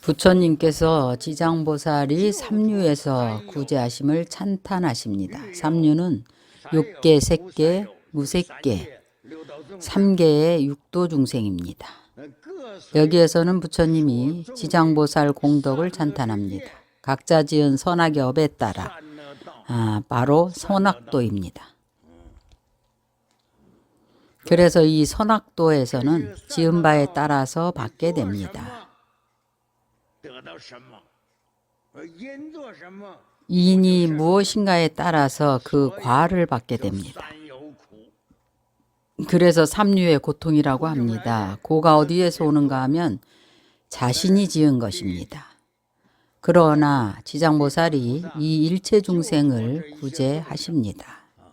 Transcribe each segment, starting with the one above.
부처님께서 지장보살이 삼류에서 구제하심을 찬탄하십니다. 삼류는 육계, 색계, 무색계, 삼계의 육도 중생입니다. 여기에서는 부처님이 지장보살 공덕을 찬탄합니다. 각자 지은 선악의 업에 따라 아, 바로 선악도입니다. 그래서 이 선악도에서는 지은 바에 따라서 받게 됩니다. 인이 무엇인가에 따라서 그 과를 받게 됩니다. 그래서 삼류의 고통이라고 그 합니다. 고가 어디에서 오는가 하면 자신이 그 지은 것입니다. 그러나 지장보살이 그 이 일체 중생을 구제하십니다. 아,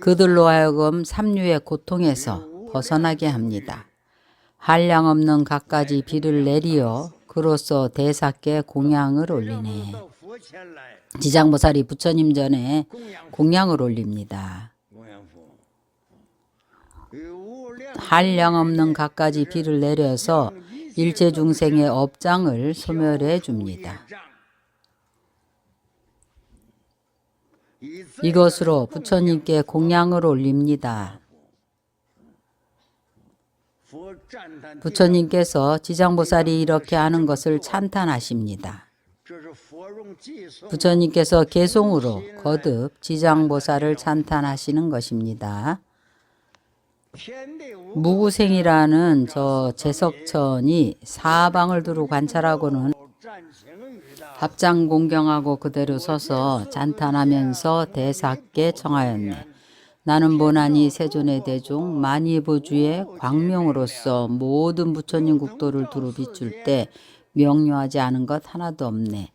그들로 하여금 삼류의 고통에서 벗어나게 합니다. 한량 없는 갖가지 비를 내리어 그로써 대사께 공양을 올리네. 지장보살이 부처님 전에 공양을 올립니다. 한량 없는 갖가지 비를 내려서 일체 중생의 업장을 소멸해 줍니다. 이것으로 부처님께 공양을 올립니다. 부처님께서 지장보살이 이렇게 하는 것을 찬탄하십니다. 부처님께서 개송으로 거듭 지장보살을 찬탄하시는 것입니다. 무구생이라는 저 제석천이 사방을 두루 관찰하고는 합장 공경하고 그대로 서서 찬탄하면서 대사께 청하였네. 나는 보나니 세존의 대중 만이보주의 광명으로서 모든 부처님 국도를 두루 비출 때 명료하지 않은 것 하나도 없네.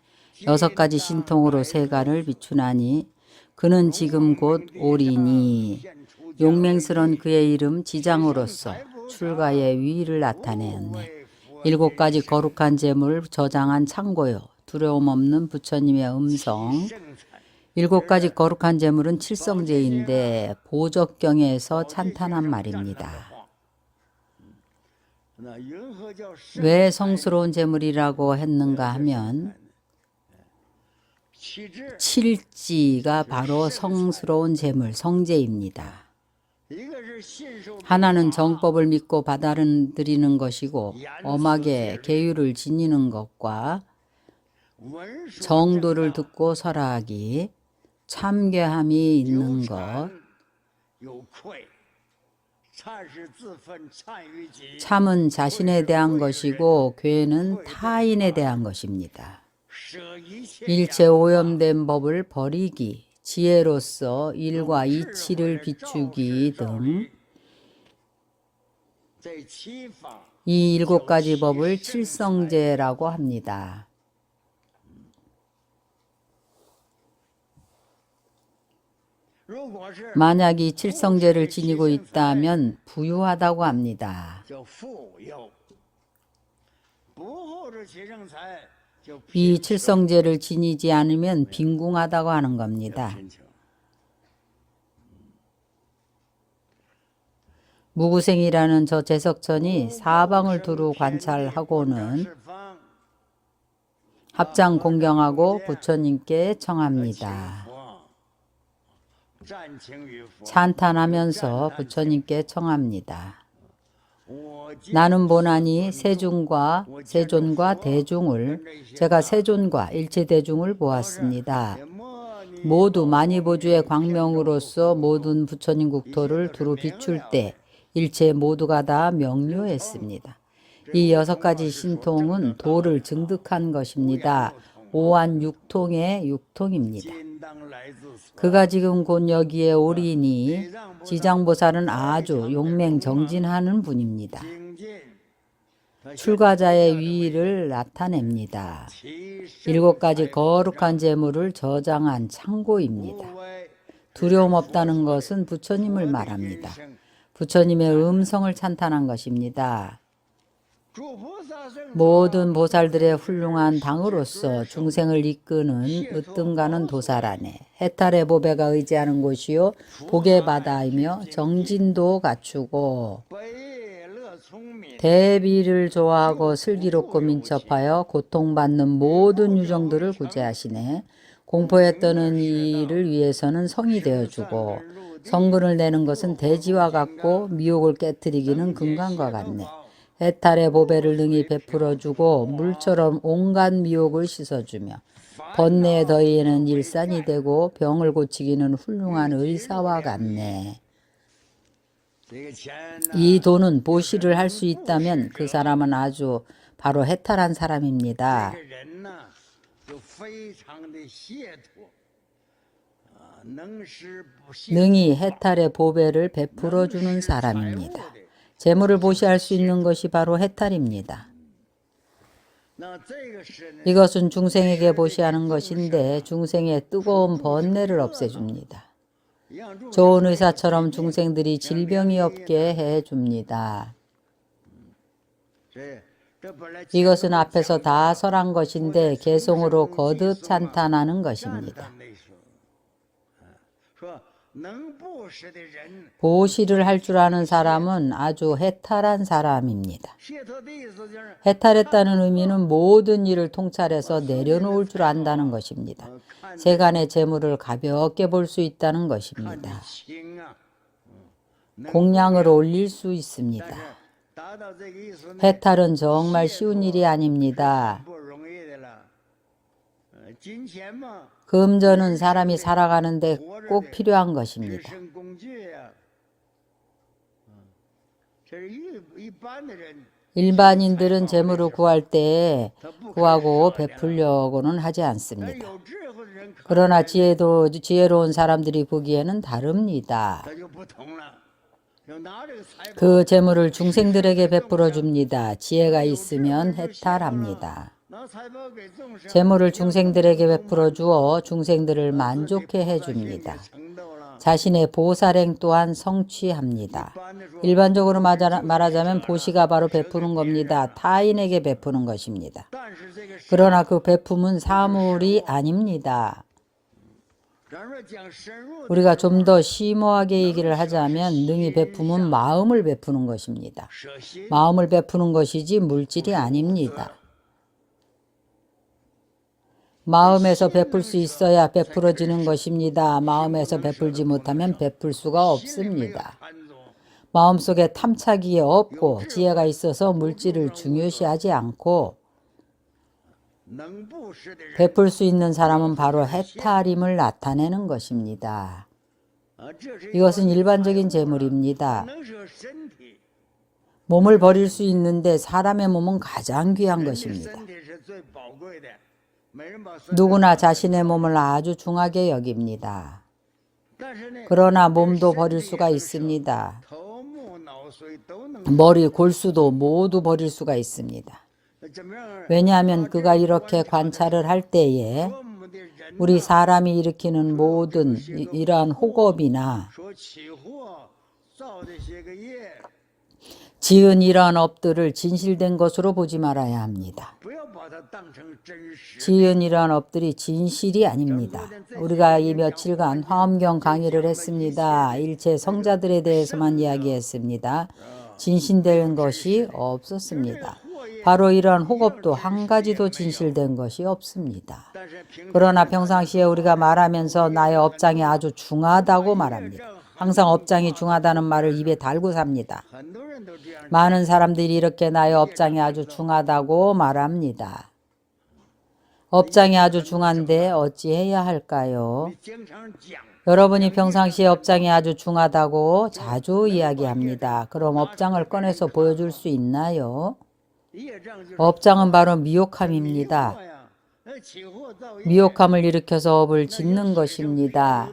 여섯 가지 신통으로 세간을 비추나니 그는 지금 곧 오리니 용맹스런 그의 이름 지장으로서 출가의 위를 나타내었네. 일곱 가지 거룩한 재물 저장한 창고요. 두려움 없는 부처님의 음성. 일곱 가지 거룩한 재물은 칠성제인데 보적경에서 찬탄한 말입니다. 왜 성스러운 제물이라고 했는가 하면 칠지가 바로 성스러운 제물, 성제입니다. 하나는 정법을 믿고 바다른 드리는 것이고 엄하게 계율을 지니는 것과 정도를 듣고 설하기 참교함이 있는 것, 참은 자신에 대한 것이고 괴는 타인에 대한 것입니다. 일체 오염된 법을 버리기, 지혜로서 일과 이치를 비추기 등 이 일곱 가지 법을 칠성제라고 합니다. 만약 이 칠성제를 지니고 있다면 부유하다고 합니다. 이 칠성제를 지니지 않으면 빈궁하다고 하는 겁니다. 무구생이라는 저 제석천이 사방을 두루 관찰하고는 합장 공경하고 부처님께 청합니다. 찬탄하면서 부처님께 청합니다. 나는 보나니 세중과 세존과 대중을 제가 세존과 일체대중을 보았습니다. 모두 마니보주의 광명으로서 모든 부처님 국토를 두루 비출 때 일체 모두가 다 명료했습니다. 이 여섯 가지 신통은 도를 증득한 것입니다. 오한 육통의 육통입니다. 그가 지금 곧 여기에 오리니 지장보살은 아주 용맹정진하는 분입니다. 출가자의 위를 나타냅니다. 일곱 가지 거룩한 재물을 저장한 창고입니다. 두려움 없다는 것은 부처님을 말합니다. 부처님의 음성을 찬탄한 것입니다. 모든 보살들의 훌륭한 당으로서 중생을 이끄는 으뜸가는 도사라네. 해탈의 보배가 의지하는 곳이요 복의 바다이며 정진도 갖추고 대비를 좋아하고 슬기롭고 민첩하여 고통받는 모든 유정들을 구제하시네. 공포에 떠는 이를 위해서는 성이 되어주고 성근을 내는 것은 대지와 같고 미혹을 깨뜨리기는 금강과 같네. 해탈의 보배를 능히 베풀어주고 물처럼 온갖 미혹을 씻어주며 번뇌의 더위에는 일산이 되고 병을 고치기는 훌륭한 의사와 같네. 이 돈은 보시를 할 수 있다면 그 사람은 아주 바로 해탈한 사람입니다. 능히 해탈의 보배를 베풀어 주는 사람입니다. 재물을 보시할 수 있는 것이 바로 해탈입니다. 이것은 중생에게 보시하는 것인데 중생의 뜨거운 번뇌를 없애줍니다. 좋은 의사처럼 중생들이 질병이 없게 해줍니다. 이것은 앞에서 다 설한 것인데 개성으로 거듭 찬탄하는 것입니다. 보시를 할 줄 아는 사람은 아주 해탈한 사람입니다. 해탈했다는 의미는 모든 일을 통찰해서 내려놓을 줄 안다는 것입니다. 세간의 재물을 가볍게 볼 수 있다는 것입니다. 공양을 올릴 수 있습니다. 해탈은 정말 쉬운 일이 아닙니다. 금전은 사람이 살아가는데 꼭 필요한 것입니다. 일반인들은 재물을 구할 때 구하고 베풀려고는 하지 않습니다. 그러나 지혜도, 지혜로운 사람들이 보기에는 다릅니다. 그 재물을 중생들에게 베풀어 줍니다. 지혜가 있으면 해탈합니다. 재물을 중생들에게 베풀어 주어 중생들을 만족해 해줍니다. 자신의 보살행 또한 성취합니다. 일반적으로 말하자면 보시가 바로 베푸는 겁니다. 타인에게 베푸는 것입니다. 그러나 그 베품은 사물이 아닙니다. 우리가 좀 더 심오하게 얘기를 하자면 능히 베품은 마음을 베푸는 것입니다. 마음을 베푸는 것이지 물질이 아닙니다. 마음에서 베풀 수 있어야 베풀어지는 것입니다. 마음에서 베풀지 못하면 베풀 수가 없습니다. 마음속에 탐착이 없고 지혜가 있어서 물질을 중요시하지 않고 베풀 수 있는 사람은 바로 해탈임을 나타내는 것입니다. 이것은 일반적인 재물입니다. 몸을 버릴 수 있는데 사람의 몸은 가장 귀한 것입니다. 누구나 자신의 몸을 아주 중하게 여깁니다. 그러나 몸도 버릴 수가 있습니다. 머리, 골수도 모두 버릴 수가 있습니다. 왜냐하면 그가 이렇게 관찰을 할 때에 우리 사람이 일으키는 모든 이러한 혹업이나 지은 이러한 업들을 진실된 것으로 보지 말아야 합니다. 지은 이러한 업들이 진실이 아닙니다. 우리가 이 며칠간 화엄경 강의를 했습니다. 일체 성자들에 대해서만 이야기했습니다. 진실된 것이 없었습니다. 바로 이러한 호겁도 한 가지도 진실된 것이 없습니다. 그러나 평상시에 우리가 말하면서 나의 업장이 아주 중하다고 말합니다. 항상 업장이 중하다는 말을 입에 달고 삽니다. 많은 사람들이 이렇게 나의 업장이 아주 중하다고 말합니다. 업장이 아주 중한데 어찌해야 할까요? 여러분이 평상시에 업장이 아주 중하다고 자주 이야기합니다. 그럼 업장을 꺼내서 보여줄 수 있나요? 업장은 바로 미혹함입니다. 미혹함을 일으켜서 업을 짓는 것입니다.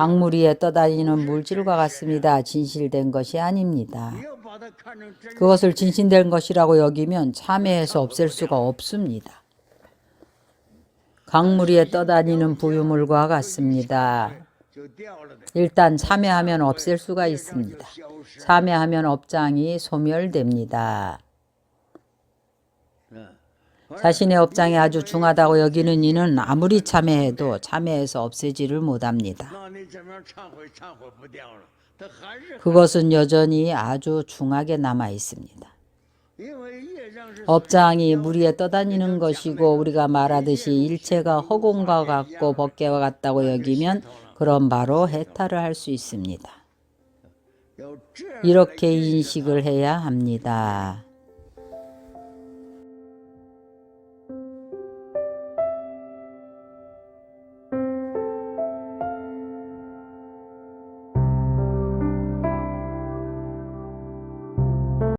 강물 위에 떠다니는 물질과 같습니다. 진실된 것이 아닙니다. 그것을 진실된 것이라고 여기면 참회해서 없앨 수가 없습니다. 강물 위에 떠다니는 부유물과 같습니다. 일단 참회하면 없앨 수가 있습니다. 참회하면 업장이 소멸됩니다. 자신의 업장이 아주 중하다고 여기는 이는 아무리 참회해도 참회해서 없애지를 못합니다. 그것은 여전히 아주 중하게 남아 있습니다. 업장이 무리에 떠다니는 것이고 우리가 말하듯이 일체가 허공과 같고 벗개와 같다고 여기면 그런 바로 해탈을 할 수 있습니다. 이렇게 인식을 해야 합니다.